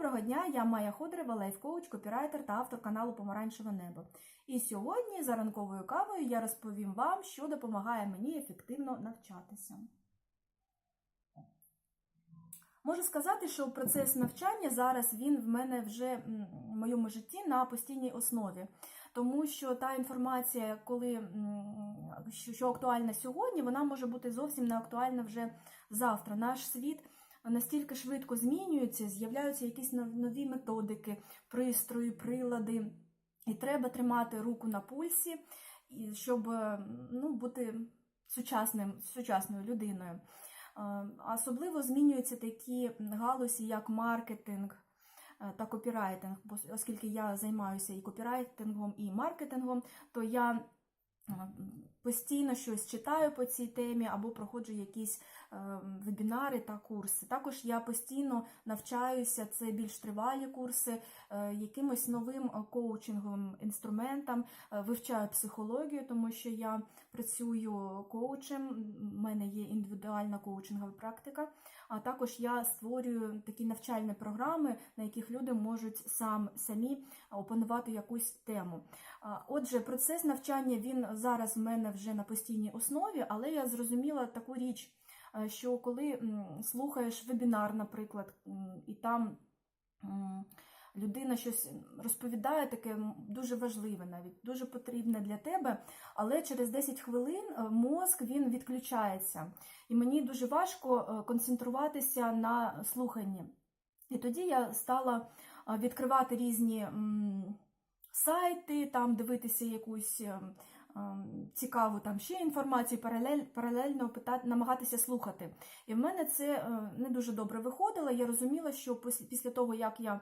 Доброго дня, я Майя Ходрева, лайфкоуч, копірайтер та автор каналу Помаранчеве небо. І сьогодні за ранковою кавою я розповім вам, що допомагає мені ефективно навчатися. Можу сказати, що процес навчання зараз він в мене вже в моєму житті на постійній основі. Тому що та інформація, коли що, актуальна сьогодні, вона може бути зовсім не актуальна вже завтра. Наш світ настільки швидко змінюється, з'являються якісь нові методики, пристрої, прилади, і треба тримати руку на пульсі, щоб е, ну, бути сучасним, сучасною людиною. Е, Особливо змінюються такі галузі, як маркетинг е, та копірайтинг, оскільки я займаюся і копірайтингом, і маркетингом, то я постійно щось читаю по цій темі або проходжу якісь вебінари та курси. Також я постійно навчаюся, це більш тривалі курси, е, якимось новим е, коучинговим інструментам, е, вивчаю психологію, тому що я працюю коучем, в мене є індивідуальна коучингова практика. А також я створюю такі навчальні програми, на яких люди можуть сам самі опанувати якусь тему. Отже, процес навчання він зараз в мене вже на постійній основі, але я зрозуміла таку річ, що коли слухаєш вебінар, наприклад, і там людина щось розповідає таке дуже важливе, навіть дуже потрібне для тебе, але через 10 хвилин е, мозк він відключається, і мені дуже важко е, концентруватися на слуханні. І тоді я стала е, відкривати різні сайти, там дивитися якусь е, ем, цікаву там ще інформацію, паралель, паралельно питати, намагатися слухати. І в мене це е, не дуже добре виходило. Я розуміла, що після, того, як я е,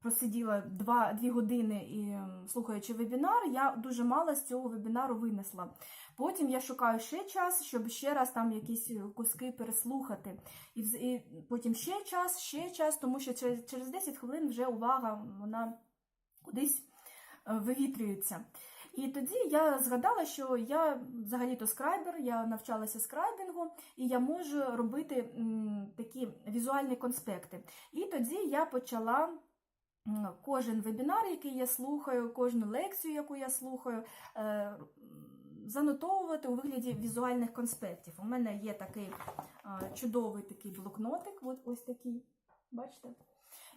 просиділа 2, 2 години і ем, слухаючи вебінар, я дуже мало з цього вебінару винесла. Потім я шукаю ще час, щоб ще раз там якісь куски переслухати. І, і потім ще час, ще час, тому що через, через 10 хвилин вже увага вона кудись е, вивітрюється. І тоді я згадала, що я взагалі-то скрайбер, я навчалася скрайбінгу, і я можу робити такі візуальні конспекти. І тоді я почала кожен вебінар, який я слухаю, кожну лекцію, яку я слухаю, е, занотовувати у вигляді візуальних конспектів. У мене є такий чудовий такий блокнотик, от ось такий, бачите?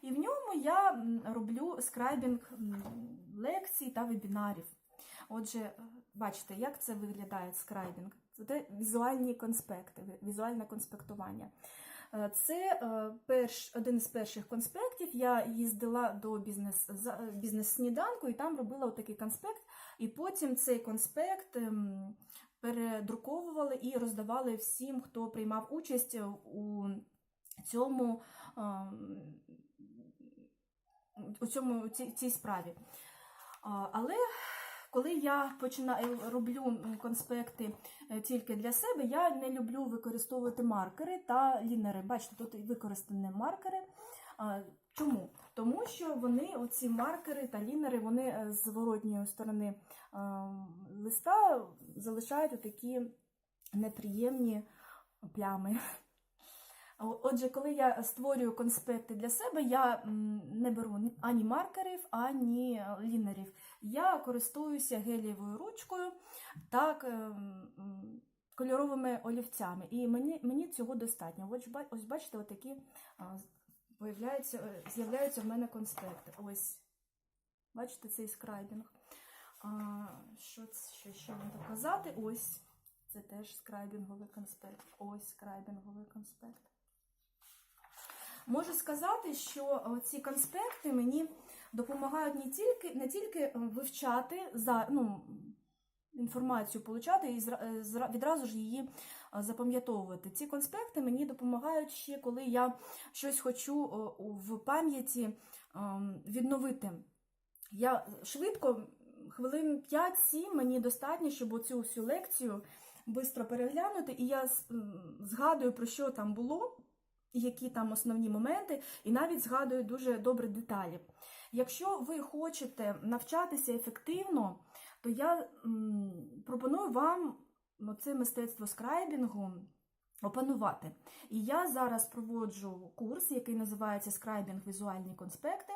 І в ньому я роблю скрайбінг лекцій та вебінарів. Отже, е, бачите, як це виглядає скрайбінг? Це візуальні конспекти, візуальне конспектування. Е, Це е, перш, один з перших конспектів. Я їздила до бізнес-сніданку і там робила отакий конспект. І потім цей конспект ем, передруковували і роздавали всім, хто приймав участь у цьому, ем, у цьому у цій, цій справі. Але коли я починаю роблю конспекти е, тільки для себе, я не люблю використовувати маркери та лінери. Бачите, тут використані маркери. Чому? Тому що вони, оці маркери та лінери, вони е, з зворотньої сторони е, листа залишають такі неприємні плями. Отже, коли я створюю конспекти для себе, я не беру ані маркерів, ані е, лінерів. Я користуюся гелієвою ручкою та е, кольоровими олівцями. І мені, мені цього достатньо. Ось, бачите, отакі е, з'являються в мене конспекти. Ось. Бачите, цей скрайбінг. Що, це- що ще вам показати? Ось. Це теж скрайбінговий конспект. Ось скрайбінговий конспект. Можу сказати, що ці конспекти мені допомагають не тільки, не тільки е, вивчати за, ну, інформацію получати і е, відразу ж її е, запам'ятовувати. Ці конспекти мені допомагають ще, коли я щось хочу в пам'яті ем, відновити. Я швидко, хвилин 5-7 мені достатньо, щоб оцю всю лекцію швидко переглянути, і я згадую, про що там було, які там основні моменти, і навіть згадую дуже добре деталі. Якщо ви хочете навчатися ефективно, то я пропоную вам це мистецтво скрайбінгу опанувати. І я зараз проводжу курс, який називається Скрайбінг візуальні конспекти,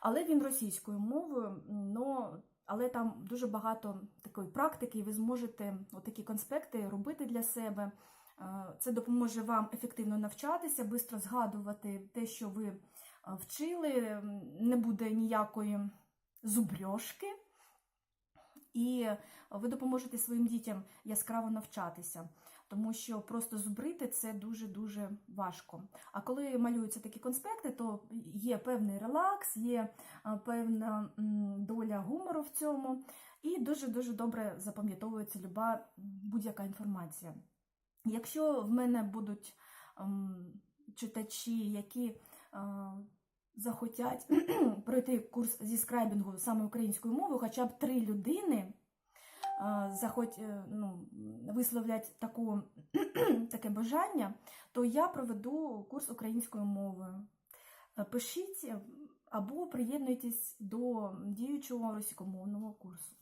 але він російською мовою, но, але там дуже багато такої практики, і ви зможете такі конспекти робити для себе. Е, Це допоможе вам ефективно навчатися, швидко згадувати те, що ви е, вчили, не буде ніякої зубрьошки, і ви допоможете своїм дітям яскраво навчатися, тому що просто зубрити це дуже-дуже важко. А коли малюються такі конспекти, то є певний релакс, є е, певна доля гумору в цьому, і дуже-дуже добре запам'ятовується люба будь-яка інформація. Якщо в мене будуть ем, читачі, які е, захотять пройти курс зі скрайбінгу саме українською мовою, хоча б три людини е, захоть, е, ну, висловлять таку, таке бажання, то я проведу курс українською мовою. Пишіть або приєднуйтесь до діючого російськомовного курсу.